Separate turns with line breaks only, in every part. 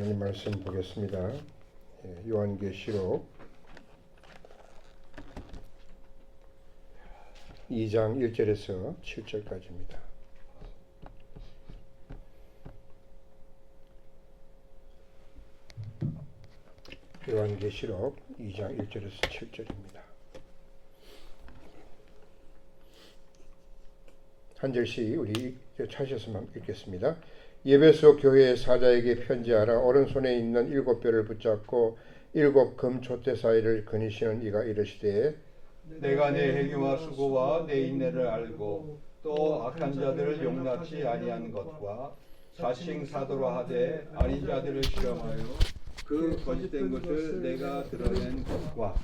하나님 말씀 보겠습니다. 예, 요한계시록 2장 1절에서 7절까지입니다. 요한계시록 2장 1절에서 7절입니다. 한 절씩 우리 찾으셔서 읽겠습니다. 예배소 교회의 사자에게 편지하라. 오른손에 있는 일곱 뼈를 붙잡고 일곱 금 촛대 사이를 거니시는 이가 이르시되
내가 내 행위와 수고와 내 인내를 알고 또 악한 자들을 용납지 아니한 것과 자칭 사도라 하되 아닌 자들을 시험하여 그 거짓된 것을 내가 드러낸 것과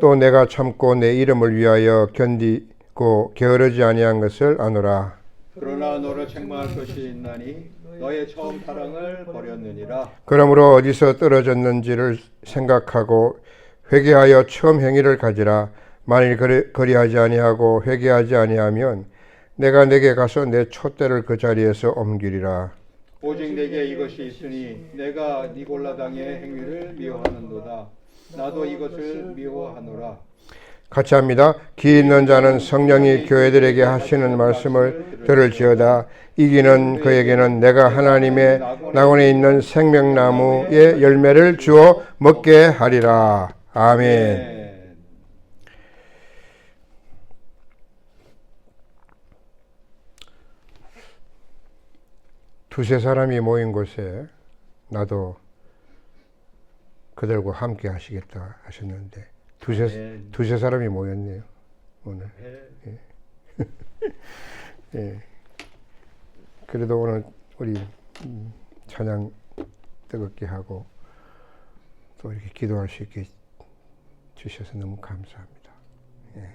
또 내가 참고 내 이름을 위하여 견디고 게으르지 아니한 것을 아노라
그러나 너를 책망할 것이 있나니 너의 처음 사랑을 버렸느니라.
그러므로 어디서 떨어졌는지를 생각하고 회개하여 처음 행위를 가지라. 만일 그리, 그리하지 아니하고 회개하지 아니하면 내가 내게 가서 내 촛대를 그 자리에서 옮기리라.
오직 내게 이것이 있으니 내가 니골라 당의 행위를 미워하는도다. 나도 이것을 미워하노라
같이 합니다. 기 있는 자는 성령이 교회들에게 하시는 말씀을 들을지어다. 이기는 그에게는 내가 하나님의 낙원에 있는 생명나무의 열매를 주어 먹게 하리라. 아멘.
네.
두세 사람이 모인 곳에 나도 그들과 함께 하시겠다 하셨는데 두세
아멘.
두세 사람이 모였네요. 오늘.
네.
예. 그래도 오늘 우리 음, 찬양 뜨겁게 하고 또 이렇게 기도할 수 있게 주셔서 너무 감사합니다. 예.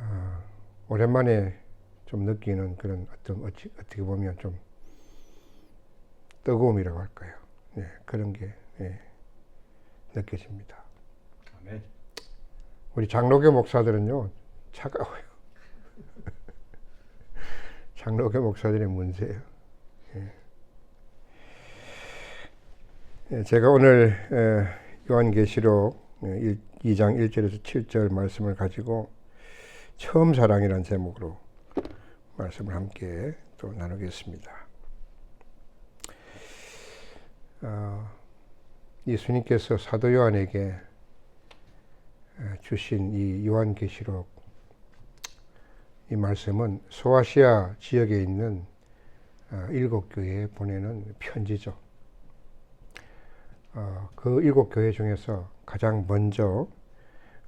아, 오랜만에 좀 느끼는 그런 어떤 어찌, 어떻게 보면 좀 뜨거움이라고 할까요? 예, 그런 게 예, 느껴집니다.
아멘.
우리 장로교 목사들은요 차가워요. 장로교 목사들의 문제예요. 예. 예, 제가 오늘 에, 요한계시록 2장 1절에서 7절 말씀을 가지고 처음 사랑이라는 제목으로 말씀을 함께 또 나누겠습니다. 어, 예수님께서 사도 요한에게 에, 주신 이 요한계시록 이 말씀은 소아시아 지역에 있는 어, 일곱 교회에 보내는 편지죠. 어, 그 일곱 교회 중에서 가장 먼저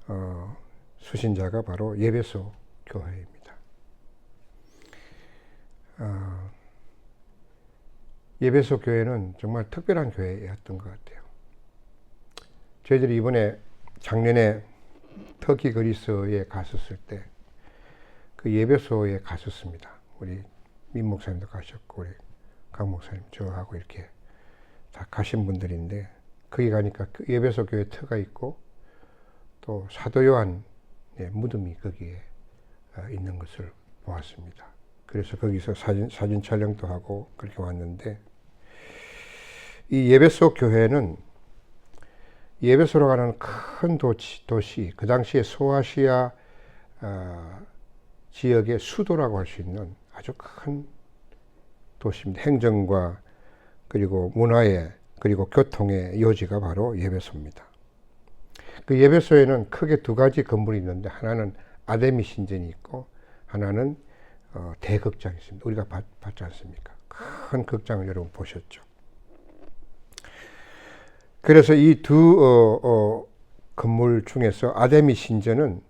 어, 수신자가 바로 예배소 교회입니다. 어, 예배소 교회는 정말 특별한 교회였던 것 같아요. 저희들이 이번에 작년에 터키 그리스에 갔었을 때 그 예배소에 갔었습니다. 우리 민 목사님도 가셨고 우리 강 목사님 저하고 이렇게 다 가신 분들인데 거기 가니까 그 예배소 교회 터가 있고 또 사도 요한 의 무덤이 거기에 어, 있는 것을 보았습니다. 그래서 거기서 사진 사진 촬영도 하고 그렇게 왔는데 이 예배소 교회는 예배소로 가는 큰 도시, 도시 그 당시에 소아시아 어, 지역의 수도라고 할 수 있는 아주 큰 도시입니다. 행정과 그리고 문화의 그리고 교통의 요지가 바로 예배소입니다. 그 예배소에는 크게 두 가지 건물이 있는데 하나는 아데미 신전이 있고 하나는 어, 대극장이 있습니다. 우리가 봤, 봤지 않습니까? 큰 극장을 여러분 보셨죠. 그래서 이두 어, 어, 건물 중에서 아데미 신전은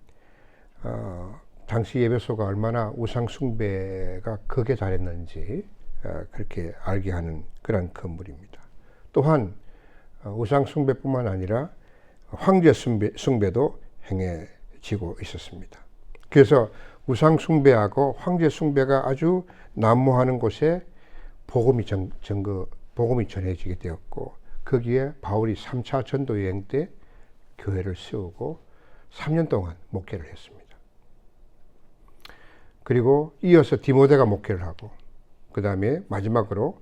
어, 당시 예배소가 얼마나 우상 숭배가 극에 달했는지 어, 그렇게 알게 하는 그런 건물입니다. 또한 어, 우상 숭배뿐만 아니라 황제 숭배, 숭배도 행해지고 있었습니다. 그래서 우상 숭배하고 황제 숭배가 아주 난무하는 곳에 복음이 전, 전거, 복음이 전해지게 되었고 거기에 바울이 3차 전도 여행 때 교회를 세우고 3년 동안 목회를 했습니다. 그리고 이어서 디모데가 목회를 하고 그 다음에 마지막으로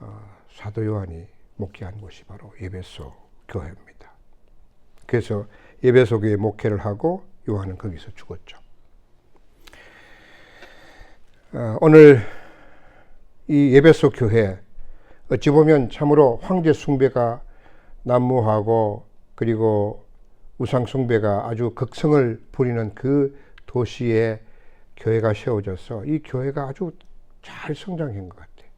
어, 사도 요한이 목회한 곳이 바로 예배소 교회입니다. 그래서 예배소 교회 목회를 하고 요한은 거기서 죽었죠. 어, 오늘 이 예배소 교회 어찌 보면 참으로 황제 숭배가 난무하고 그리고 우상 숭배가 아주 극성을 부리는 그 도시에 교회가 세워져서 이 교회가 아주 잘 성장한 것 같아요.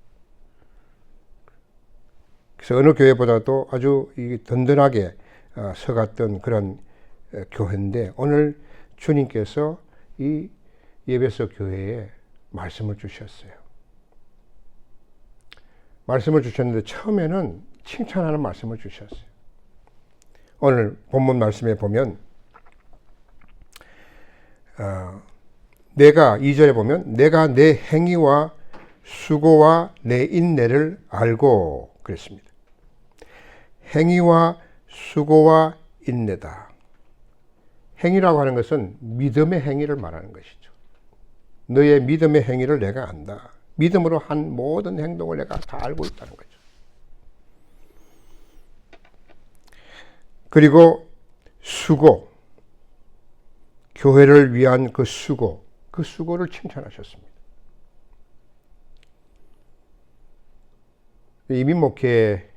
그래서 어느 교회보다도 아주 이 든든하게 어, 서갔던 그런 어, 교회인데 오늘 주님께서 이 예배소 교회에 말씀을 주셨어요. 말씀을 주셨는데 처음에는 칭찬하는 말씀을 주셨어요. 오늘 본문 말씀에 보면 어, 내가 2절에 보면 내가 내 행위와 수고와 내 인내를 알고 그랬습니다. 행위와 수고와 인내다. 행위라고 하는 것은 믿음의 행위를 말하는 것이죠. 너의 믿음의 행위를 내가 안다. 믿음으로 한 모든 행동을 내가 다 알고 있다는 거죠. 그리고 수고, 교회를 위한 그 수고, 그 수고를 칭찬하셨습니다. 이민 목회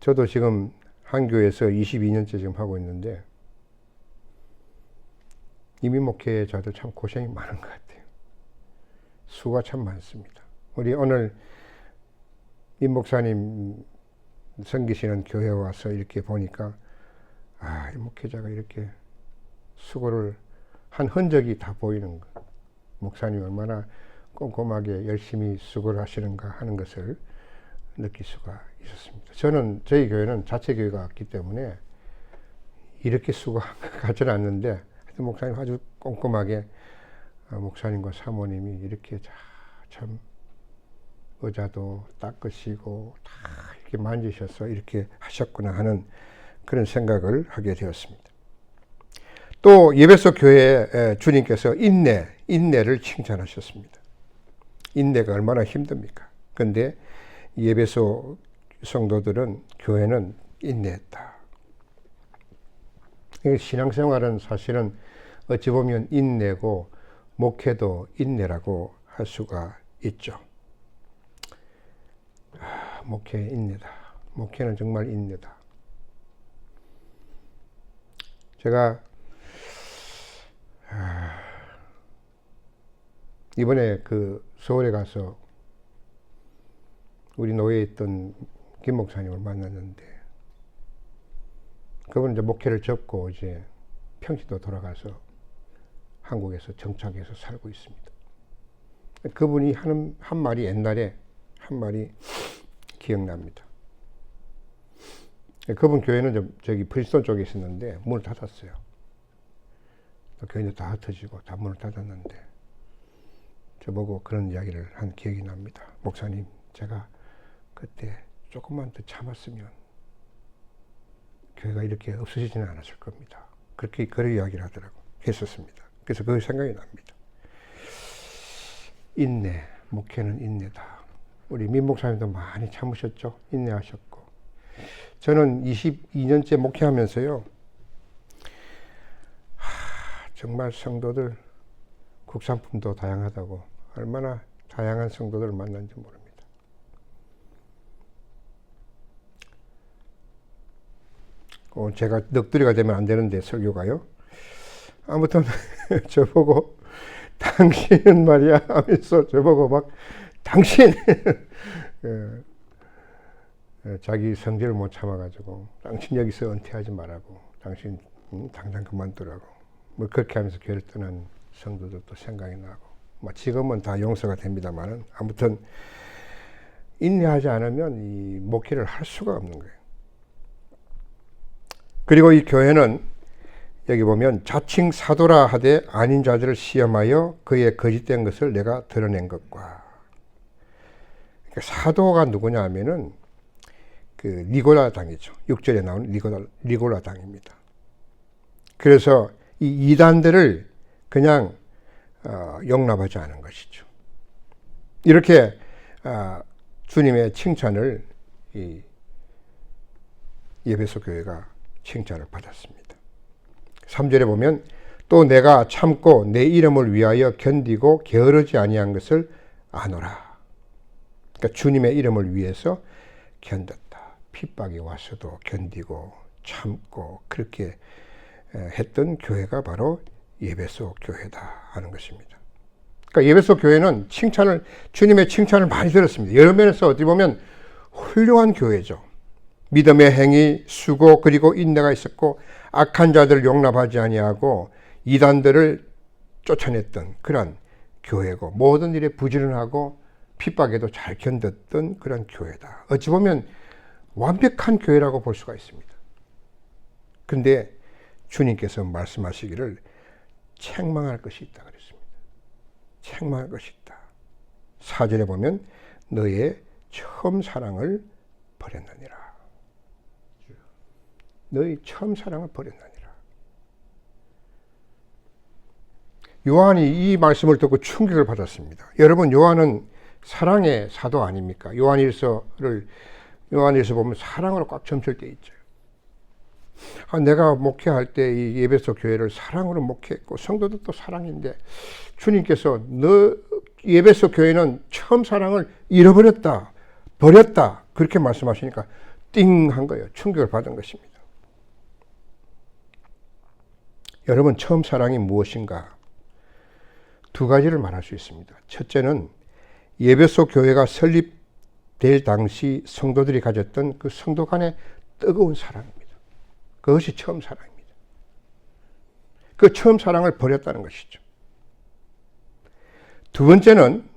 저도 지금 한 교회에서 22년째 지금 하고 있는데 이민 목회자들 참 고생이 많은 것 같아요. 수가 참 많습니다. 우리 오늘 임 목사님 섬기시는 교회 와서 이렇게 보니까 아, 이 목회자가 이렇게 수고를 한 흔적이 다 보이는 거. 목사님 얼마나 꼼꼼하게 열심히 수고를 하시는가 하는 것을 느낄 수가 있었습니다. 저는 저희 교회는 자체 교회가 없기 때문에 이렇게 수고하지는 않는데 하여튼 목사님 아주 꼼꼼하게 아, 목사님과 사모님이 이렇게 자- 참 의자도 닦으시고 다 이렇게 만지셔서 이렇게 하셨구나 하는 그런 생각을 하게 되었습니다. 또 예배소 교회에 주님께서 인내, 인내를 칭찬하셨습니다. 인내가 얼마나 힘듭니까? 근데 예배소 성도들은 교회는 인내했다. 신앙생활은 사실은 어찌 보면 인내고 목회도 인내라고 할 수가 있죠. 아, 목회 인내다. 목회는 정말 인내다. 제가 아, 이번에 그 서울에 가서 우리 노예에 있던 김 목사님을 만났는데 그분은 이제 목회를 접고 이제 평시도 돌아가서 한국에서 정착해서 살고 있습니다. 그분이 하는 한 말이 옛날에 한 말이 기억납니다. 그분 교회는 저- 저기 프린스턴 쪽에 있었는데 문을 닫았어요. 교회는 다 흩어지고 다 문을 닫았는데 저보고 그런 이야기를 한 기억이 납니다. 목사님, 제가 그때 조금만 더 참았으면 교회가 이렇게 없어지지는 않았을 겁니다. 그렇게 그런 이야기를 하더라고 했었습니다. 그래서 그 생각이 납니다. 인내, 목회는 인내다. 우리 민 목사님도 많이 참으셨죠. 인내하셨고 저는 22년째 목회하면서요. 하, 정말 성도들 국산품도 다양하다고 얼마나 다양한 성도들을 만난지 모릅니다. 어, 제가 넋두리가 되면 안 되는데 설교가요. 아무튼 저보고 당신은 말이야 하면서 저보고 막 당신. 예, 예, 자기 성질을 못 참아가지고 당신 여기서 은퇴하지 말라고. 당신 음, 당장 그만두라고. 뭐 그렇게 하면서 교회를 떠난 성도들도 생각이 나고. 뭐 지금은 다 용서가 됩니다만은 아무튼 인내하지 않으면 이 목회를 할 수가 없는 거예요. 그리고 이 교회는 여기 보면 자칭 사도라 하되 아닌 자들을 시험하여 그의 거짓된 것을 내가 드러낸 것과 그러니까 사도가 누구냐 하면은 그 니고라 당이죠. 6절에 나오는 니고라, 니고라 당입니다. 그래서 이 이단들을 그냥 어, 용납하지 않은 것이죠. 이렇게 어, 주님의 칭찬을 이 예배소 교회가 칭찬을 받았습니다. 3절에 보면 또 내가 참고 내 이름을 위하여 견디고 게으르지 아니한 것을 아노라. 그러니까 주님의 이름을 위해서 견뎠다. 핍박이 왔어도 견디고 참고 그렇게 했던 교회가 바로 예배소 교회다 하는 것입니다. 그러니까 예배소 교회는 칭찬을 주님의 칭찬을 많이 들었습니다. 여러 면에서 어떻게 보면 훌륭한 교회죠. 믿음의 행위, 수고 그리고 인내가 있었고 악한 자들을 용납하지 아니하고 이단들을 쫓아냈던 그런 교회고 모든 일에 부지런하고 핍박에도 잘 견뎠던 그런 교회다. 어찌 보면 완벽한 교회라고 볼 수가 있습니다. 근데 주님께서 말씀하시기를 책망할 것이 있다 그랬습니다. 책망할 것이 있다. 사절에 보면 너의 처음 사랑을 버렸느니라. 너희 처음 사랑을 버렸느니라. 요한이 이 말씀을 듣고 충격을 받았습니다. 여러분 요한은 사랑의 사도 아닙니까? 요한일서를 요한일서 보면 사랑으로 꽉 점칠 때 있죠. 아, 내가 목회할 때 이 예배소 교회를 사랑으로 목회했고 성도도 또 사랑인데 주님께서 너 예배소 교회는 처음 사랑을 잃어버렸다, 버렸다 그렇게 말씀하시니까 띵한 거예요. 충격을 받은 것입니다. 여러분 처음 사랑이 무엇인가? 두 가지를 말할 수 있습니다. 첫째는 예배소 교회가 설립될 당시 성도들이 가졌던 그 성도 간의 뜨거운 사랑입니다. 그것이 처음 사랑입니다. 그 처음 사랑을 버렸다는 것이죠. 두 번째는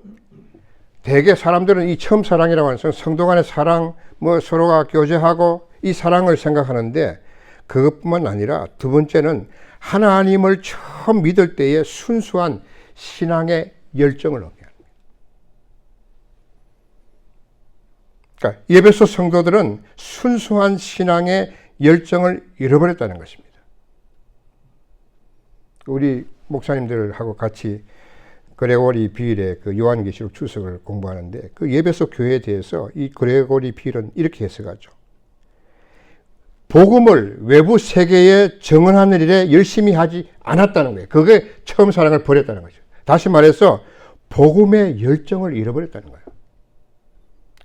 대개 사람들은 이 처음 사랑이라고 하는 성도 간의 사랑, 뭐 서로가 교제하고 이 사랑을 생각하는데 그것뿐만 아니라 두 번째는 하나님을 처음 믿을 때의 순수한 신앙의 열정을 의미합니다. 그러니까 예배소 성도들은 순수한 신앙의 열정을 잃어버렸다는 것입니다. 우리 목사님들하고 같이 그레고리 비일의 그 요한계시록 주석을 공부하는데 그 예배소 교회에 대해서 이 그레고리 비일은 이렇게 해석하죠. 복음을 외부 세계에 정언하는 일에 열심히 하지 않았다는 거예요. 그게 처음 사랑을 버렸다는 거죠. 다시 말해서 복음의 열정을 잃어버렸다는 거예요.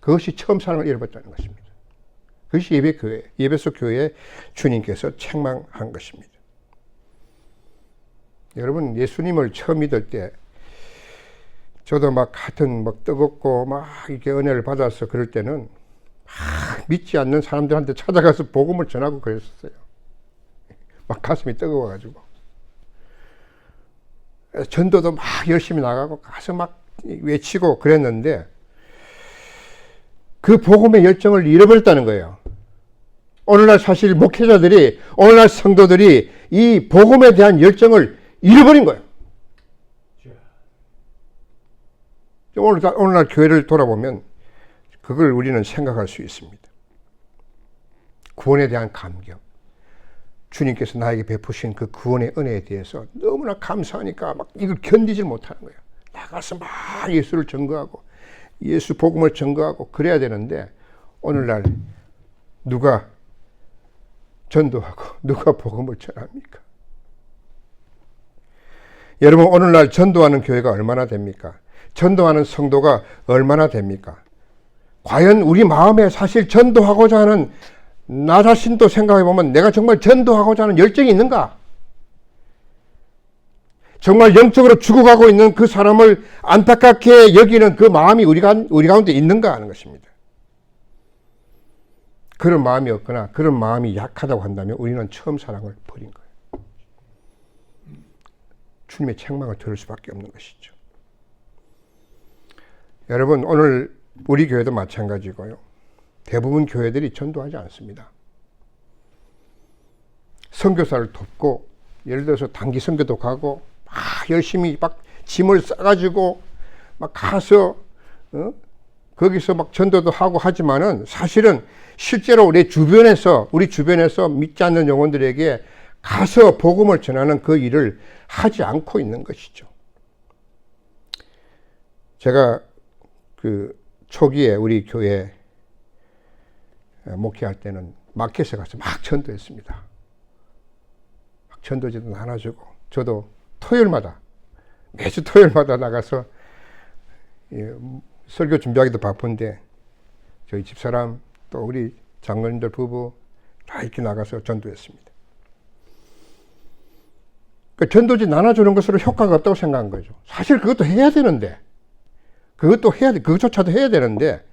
그것이 처음 사랑을 잃어버렸다는 것입니다. 그것이 예배 교회, 예배소 교회 주님께서 책망한 것입니다. 여러분 예수님을 처음 믿을 때 저도 막 같은 막 뜨겁고 막 이렇게 은혜를 받아서 그럴 때는 믿지 않는 사람들한테 찾아가서 복음을 전하고 그랬었어요. 막 가슴이 뜨거워가지고. 전도도 막 열심히 나가고 가서 막 외치고 그랬는데 그 복음의 열정을 잃어버렸다는 거예요. 오늘날 사실 목회자들이, 오늘날 성도들이 이 복음에 대한 열정을 잃어버린 거예요. 오늘날, 오늘날 교회를 돌아보면 그걸 우리는 생각할 수 있습니다. 구원에 대한 감격. 주님께서 나에게 베푸신 그 구원의 은혜에 대해서 너무나 감사하니까 막 이걸 견디질 못하는 거예요. 나가서 막 예수를 증거하고 예수 복음을 증거하고 그래야 되는데 오늘날 누가 전도하고 누가 복음을 전합니까? 여러분 오늘날 전도하는 교회가 얼마나 됩니까? 전도하는 성도가 얼마나 됩니까? 과연 우리 마음에 사실 전도하고자 하는 나 자신도 생각해 보면 내가 정말 전도하고자 하는 열정이 있는가? 정말 영적으로 죽어가고 있는 그 사람을 안타깝게 여기는 그 마음이 우리, 가, 우리 가운데 있는가 하는 것입니다. 그런 마음이 없거나 그런 마음이 약하다고 한다면 우리는 처음 사랑을 버린 거예요. 주님의 책망을 들을 수밖에 없는 것이죠. 여러분, 오늘 우리 교회도 마찬가지고요. 대부분 교회들이 전도하지 않습니다. 선교사를 돕고 예를 들어서 단기 선교도 가고 막 열심히 막 짐을 싸가지고 막 가서 어? 거기서 막 전도도 하고 하지만은 사실은 실제로 내 주변에서 우리 주변에서 믿지 않는 영혼들에게 가서 복음을 전하는 그 일을 하지 않고 있는 것이죠. 제가 그 초기에 우리 교회 목회할 때는 마켓에 가서 막 전도했습니다. 막 전도지도 나눠주고 저도 토요일마다 매주 토요일마다 나가서 예, 설교 준비하기도 바쁜데 저희 집사람 또 우리 장로님들 부부 다 이렇게 나가서 전도했습니다. 그 전도지 나눠주는 것으로 효과가 없다고 생각한 거죠. 사실 그것도 해야 되는데, 그것도 해야 돼, 그것조차도 해야 되는데,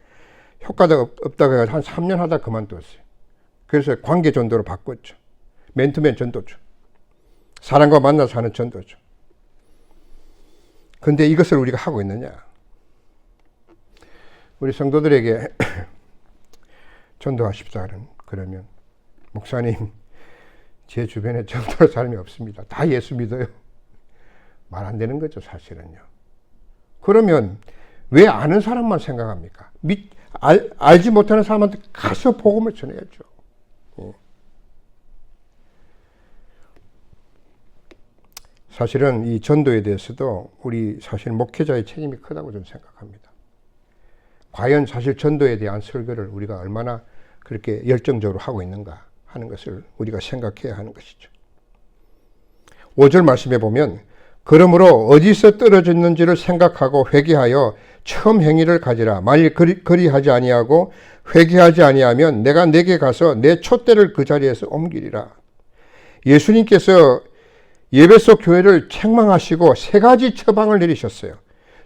효과가 없- 없다고 해서 한 3년 하다 그만뒀어요. 그래서 관계 전도로 바꿨죠. 맨투맨 전도죠. 사람과 만나서 하는 전도죠. 근데 이것을 우리가 하고 있느냐? 우리 성도들에게 전도하십사 그러면 목사님 제 주변에 전도할 사람이 없습니다. 다 예수 믿어요. 말 안 되는 거죠, 사실은요. 그러면 왜 아는 사람만 생각합니까? 믿, 알, 알지 못하는 사람한테 가서 복음을 전해야죠. 예. 사실은 이 전도에 대해서도 우리 사실 목회자의 책임이 크다고 저는 생각합니다. 과연 사실 전도에 대한 설교를 우리가 얼마나 그렇게 열정적으로 하고 있는가 하는 것을 우리가 생각해야 하는 것이죠. 5절 말씀에 보면 그러므로 어디서 떨어졌는지를 생각하고 회개하여 처음 행위를 가지라. 만일 그리, 그리하지 아니하고 회개하지 아니하면 내가 내게 가서 내 촛대를 그 자리에서 옮기리라. 예수님께서 예배소 교회를 책망하시고 세 가지 처방을 내리셨어요.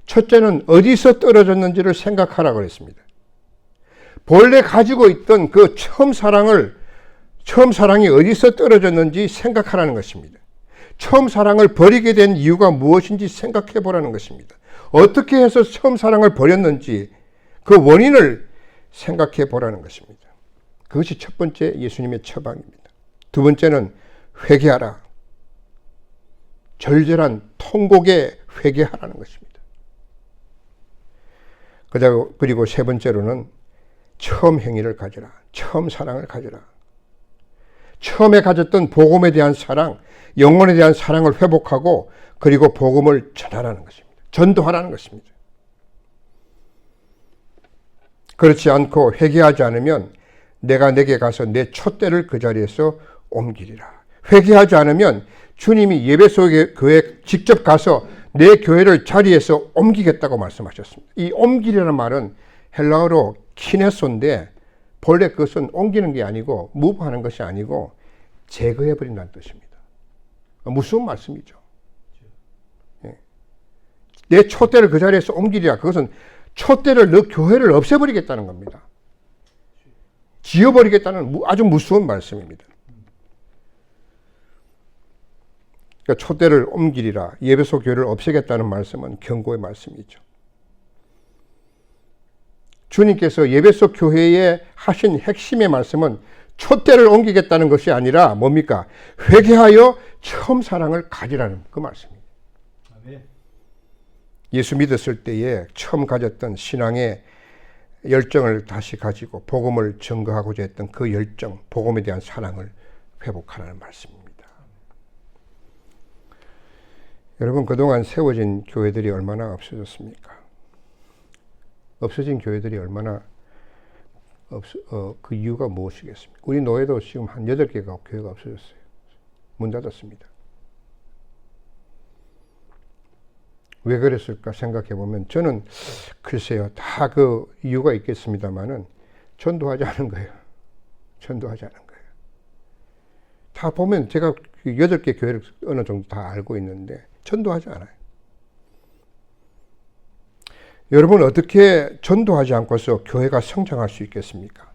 첫째는 어디서 떨어졌는지를 생각하라 그랬습니다. 본래 가지고 있던 그 처음 사랑을 처음 사랑이 어디서 떨어졌는지 생각하라는 것입니다. 처음 사랑을 버리게 된 이유가 무엇인지 생각해 보라는 것입니다. 어떻게 해서 처음 사랑을 버렸는지 그 원인을 생각해 보라는 것입니다. 그것이 첫 번째 예수님의 처방입니다. 두 번째는 회개하라. 절절한 통곡에 회개하라는 것입니다. 그리고 세 번째로는 처음 행위를 가져라. 처음 사랑을 가져라. 처음에 가졌던 복음에 대한 사랑, 영혼에 대한 사랑을 회복하고 그리고 복음을 전하라는 것입니다. 전도하라는 것입니다. 그렇지 않고 회개하지 않으면 내가 내게 가서 내 촛대를 그 자리에서 옮기리라. 회개하지 않으면 주님이 예배소 교회 직접 가서 내 교회를 자리에서 옮기겠다고 말씀하셨습니다. 이 옮기리라는 말은 헬라어로 키네소인데 본래 그것은 옮기는 게 아니고 무브하는 것이 아니고 제거해 버린다는 뜻입니다. 무서운 말씀이죠. 예. 내 촛대를 그 자리에서 옮기리라. 그것은 촛대를 너 교회를 없애버리겠다는 겁니다. 지워버리겠다는 아주 무서운 말씀입니다. 그러니까 촛대를 옮기리라. 예배소 교회를 없애겠다는 말씀은 경고의 말씀이죠. 주님께서 예배소 교회에 하신 핵심의 말씀은 촛대를 옮기겠다는 것이 아니라 뭡니까? 회개하여 처음 사랑을 가지라는 그 말씀입니다. 예수 믿었을 때에 처음 가졌던 신앙의 열정을 다시 가지고 복음을 증거하고자 했던 그 열정, 복음에 대한 사랑을 회복하라는 말씀입니다. 여러분 그동안 세워진 교회들이 얼마나 없어졌습니까? 없어진 교회들이 얼마나 없, 어, 그 이유가 무엇이겠습니까? 우리 노예도 지금 한 8개가 교회가 없어졌어요. 문 닫았습니다. 왜 그랬을까 생각해 보면 저는 글쎄요 다 그 이유가 있겠습니다만은 전도하지 않은 거예요. 전도하지 않은 거예요. 다 보면 제가 그 여덟 개 교회를 어느 정도 다 알고 있는데 전도하지 않아요. 여러분 어떻게 전도하지 않고서 교회가 성장할 수 있겠습니까?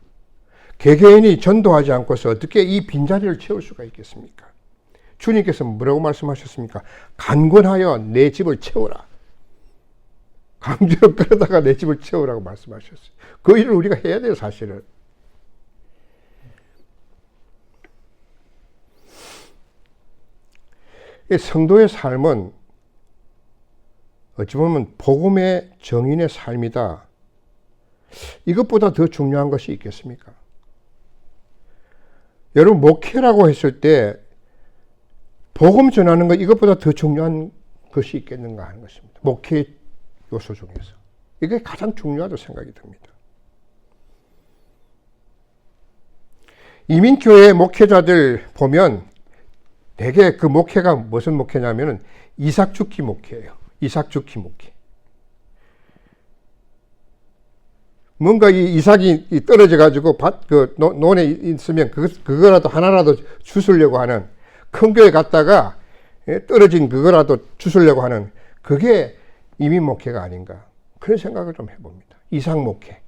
개개인이 전도하지 않고서 어떻게 이 빈자리를 채울 수가 있겠습니까? 주님께서 뭐라고 말씀하셨습니까? 강권하여 내 집을 채워라. 강제로 끌어다가 내 집을 채우라고 말씀하셨어요. 그 일을 우리가 해야 돼요, 사실은. 성도의 삶은 어찌 보면 복음의 정인의 삶이다. 이것보다 더 중요한 것이 있겠습니까? 여러분 목회라고 했을 때 복음 전하는 것 이것보다 더 중요한 것이 있겠는가 하는 것입니다. 목회 요소 중에서 이게 가장 중요하다고 생각이 듭니다. 이민교회 목회자들 보면 대개 그 목회가 무슨 목회냐면은 이삭 죽기 목회예요. 이삭 죽기 목회. 뭔가 이 이삭이 이 떨어져 가지고 밭 그 논에 있으면 그 그거라도 하나라도 주술려고 하는 큰 교회 갔다가 예, 떨어진 그거라도 주술려고 하는 그게 이민 목회가 아닌가 그런 생각을 좀 해봅니다. 이삭 목회.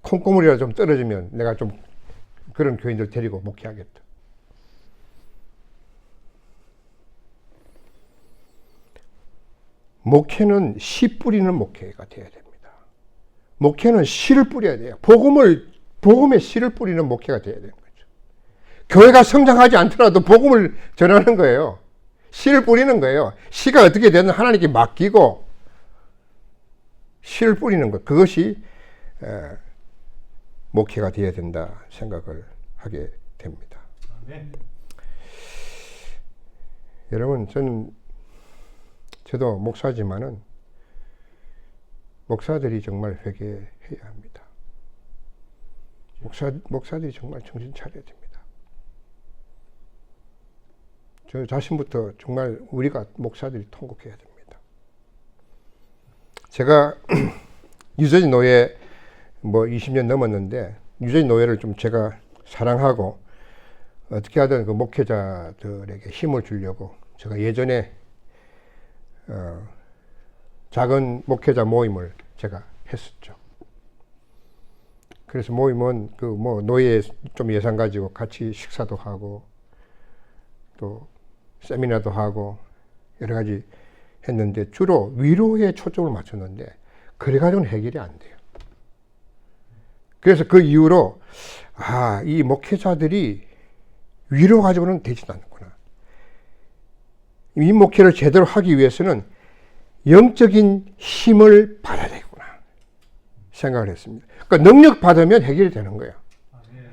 콩고물이라 좀 떨어지면 내가 좀 그런 교인들 데리고 목회하겠다. 목회는 씨 뿌리는 목회가 되어야 됩니다. 목회는 씨를 뿌려야 돼요. 복음을 복음의 씨를 뿌리는 목회가 되어야 되는 거죠. 교회가 성장하지 않더라도 복음을 전하는 거예요. 씨를 뿌리는 거예요. 씨가 어떻게 되든 하나님께 맡기고 씨를 뿌리는 것. 그것이 에, 목회가 되어야 된다 생각을 하게 됩니다.
아멘.
여러분, 저는 저도 목사지만은 목사들이 정말 회개해야 합니다. 목사 목사들이 정말 정신 차려야 됩니다. 저 자신부터 정말 우리가 목사들이 통곡해야 됩니다. 제가 유전이 노예 뭐 20년 넘었는데 유전이 노예를 좀 제가 사랑하고 어떻게 하든 그 목회자들에게 힘을 주려고 제가 예전에 어, 작은 목회자 모임을 제가 했었죠. 그래서 모임은 그 뭐 노예 좀 예산 가지고 같이 식사도 하고 또 세미나도 하고 여러 가지 했는데 주로 위로에 초점을 맞췄는데 그래가지고는 해결이 안 돼요. 그래서 그 이후로 아, 이 목회자들이 위로 가지고는 되지 않는구나. 이 목회를 제대로 하기 위해서는 영적인 힘을 받아야 되구나 생각을 했습니다. 그러니까 능력 받으면 해결이 되는 거예요.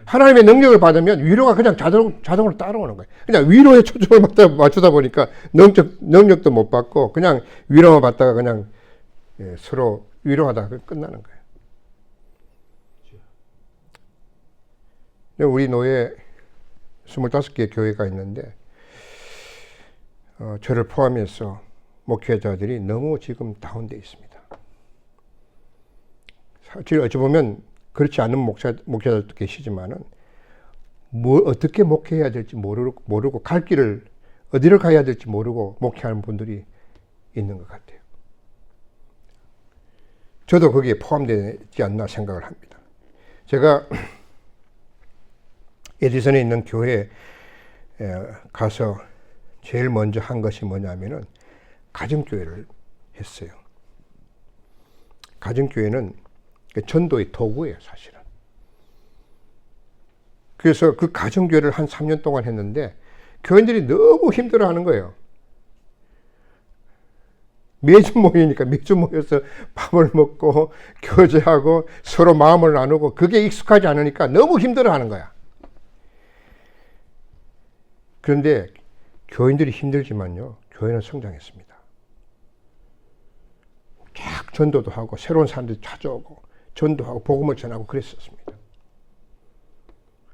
하나님의 능력을 받으면 위로가 그냥 자동, 자동으로 따라오는 거예요. 그냥 위로에 초점을 맞다, 맞추다 보니까 능력, 능력도 못 받고 그냥 위로만 받다가 그냥 예, 서로 위로하다가 끝나는 거예요. 우리 노예 25개 교회가 있는데 어, 저를 포함해서 목회자들이 너무 지금 다운돼 있습니다. 사실 어찌 보면 그렇지 않은 목사, 목회자들도 계시지만은 뭐 어떻게 목회해야 될지 모르고, 모르고 갈 길을 어디를 가야 될지 모르고 목회하는 분들이 있는 것 같아요. 저도 거기에 포함되지 않나 생각을 합니다. 제가 에디슨에 있는 교회에 가서 제일 먼저 한 것이 뭐냐면은 가정교회를 했어요. 가정교회는 전도의 도구예요, 사실은. 그래서 그 가정교회를 한 3년 동안 했는데 교인들이 너무 힘들어 하는 거예요. 매주 모이니까 매주 모여서 밥을 먹고 교제하고 서로 마음을 나누고 그게 익숙하지 않으니까 너무 힘들어 하는 거야. 그런데 교인들이 힘들지만요, 교회는 성장했습니다. 쫙 전도도 하고 새로운 사람들이 찾아오고 전도하고 복음을 전하고 그랬었습니다.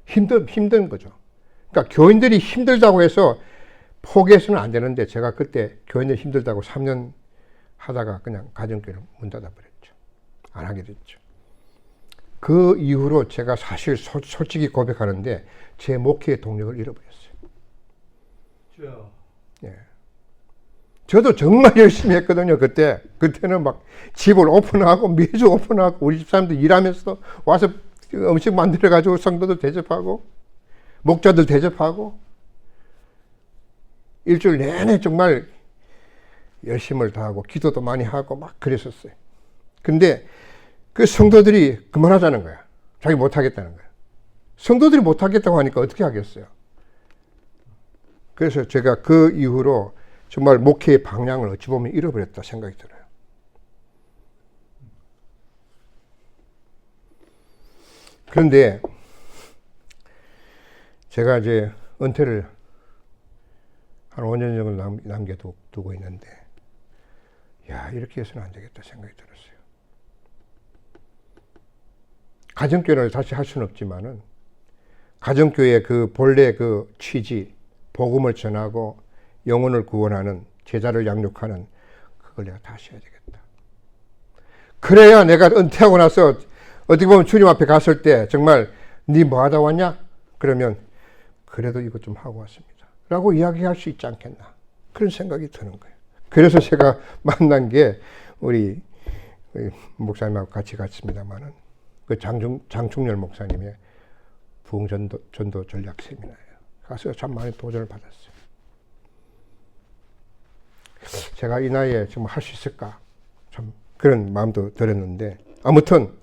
힘든 힘든 거죠. 그러니까 교인들이 힘들다고 해서 포기해서는 안 되는데 제가 그때 교인들이 힘들다고 3년 하다가 그냥 가정교회를 문 닫아 버렸죠. 안 하게 됐죠. 그 이후로 제가 사실 소, 솔직히 고백하는데 제 목회의 동력을 잃어버렸어요. 예. 저도 정말 열심히 했거든요, 그때. 그때는 막 집을 오픈하고, 매주 오픈하고, 우리 집 사람들 일하면서 와서 음식 만들어가지고 성도들 대접하고, 목자들 대접하고, 일주일 내내 정말 열심을 다하고, 기도도 많이 하고, 막 그랬었어요. 근데 그 성도들이 그만하자는 거야. 자기 못하겠다는 거야. 성도들이 못하겠다고 하니까 어떻게 하겠어요? 그래서 제가 그 이후로 정말 목회의 방향을 어찌 보면 잃어버렸다 생각이 들어요. 그런데 제가 이제 은퇴를 한 5년 정도 남, 남겨두고 있는데 야 이렇게 해서는 안 되겠다 생각이 들었어요. 가정교회를 다시 할 수는 없지만은 가정교회 그 본래 그 취지 복음을 전하고 영혼을 구원하는 제자를 양육하는 그걸 내가 다시 해야 되겠다. 그래야 내가 은퇴하고 나서 어떻게 보면 주님 앞에 갔을 때 정말 네 뭐 하다 왔냐? 그러면 그래도 이것 좀 하고 왔습니다. 라고 이야기할 수 있지 않겠나. 그런 생각이 드는 거예요. 그래서 제가 만난 게 우리 목사님하고 같이 갔습니다만은 그 장중, 장충렬 목사님의 부흥전도 전도 전략 세미나예요. 가서 참 많이 도전을 받았어요. 제가 이 나이에 정말 할 수 있을까? 참 그런 마음도 들었는데 아무튼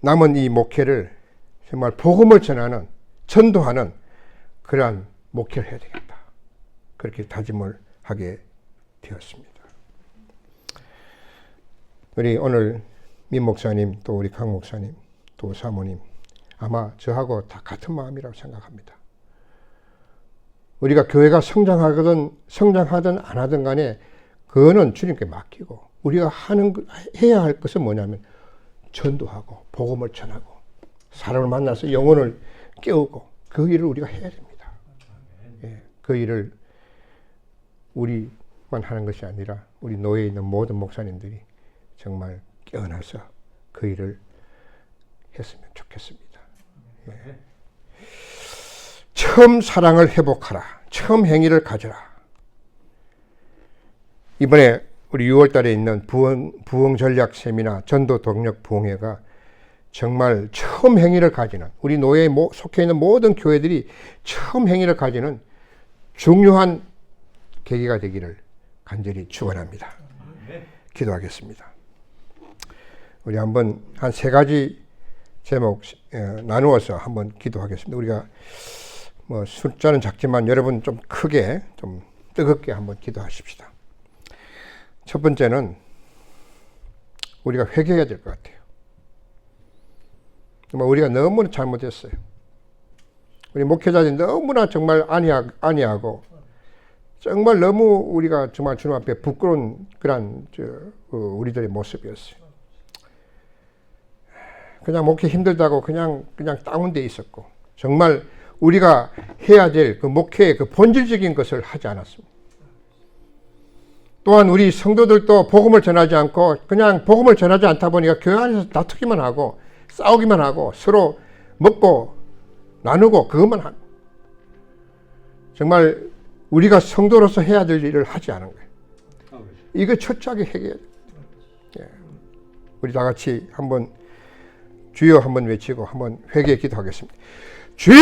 남은 이 목회를 정말 복음을 전하는 전도하는 그러한 목회를 해야 되겠다. 그렇게 다짐을 하게 되었습니다. 우리 오늘 민 목사님 또 우리 강 목사님 또 사모님 아마 저하고 다 같은 마음이라고 생각합니다. 우리가 교회가 성장하든 성장하든 안 하든 간에 그거는 주님께 맡기고 우리가 하는 것- 해야 할 것은 뭐냐면 전도하고 복음을 전하고 사람을 만나서 영혼을 깨우고 그 일을 우리가 해야 됩니다. 예, 그 일을 우리만 하는 것이 아니라 우리 노예에 있는 모든 목사님들이 정말 깨어나서 그 일을 했으면 좋겠습니다. 예. 처음 사랑을 회복하라. 처음 행위를 가져라. 이번에 우리 6월 달에 있는 부흥, 부흥 전략 세미나 전도 동력 부흥회가 정말 처음 행위를 가지는 우리 노예에 모- 속해 있는 모든 교회들이 처음 행위를 가지는 중요한 계기가 되기를 간절히 축원합니다.
네.
기도하겠습니다. 우리 한번 한 세 가지 제목 어, 나누어서 한번 기도하겠습니다. 우리가 뭐 숫자는 작지만 여러분 좀 크게 좀 뜨겁게 한번 기도하십시다. 첫 번째는 우리가 회개해야 될 것 같아요. 정말 우리가 너무나 잘못했어요. 우리 목회자들이 너무나 정말 안이하, 안이하고 정말 너무 우리가 정말 주님 앞에 부끄러운 그런 저, 어, 우리들의 모습이었어요. 그냥 목회 힘들다고 그냥 그냥 다운돼 있었고 정말 우리가 해야 될 그 목회의 그 본질적인 것을 하지 않았습니다. 또한 우리 성도들도 복음을 전하지 않고 그냥 복음을 전하지 않다 보니까 교회 안에서 다투기만 하고 싸우기만 하고 서로 먹고 나누고 그것만 한 정말 우리가 성도로서 해야 될 일을 하지 않은 거예요. 이거 철저하게 돼요. 예. 우리 다 같이 한번 주여 한번 외치고 한번 회개 기도하겠습니다. 주여!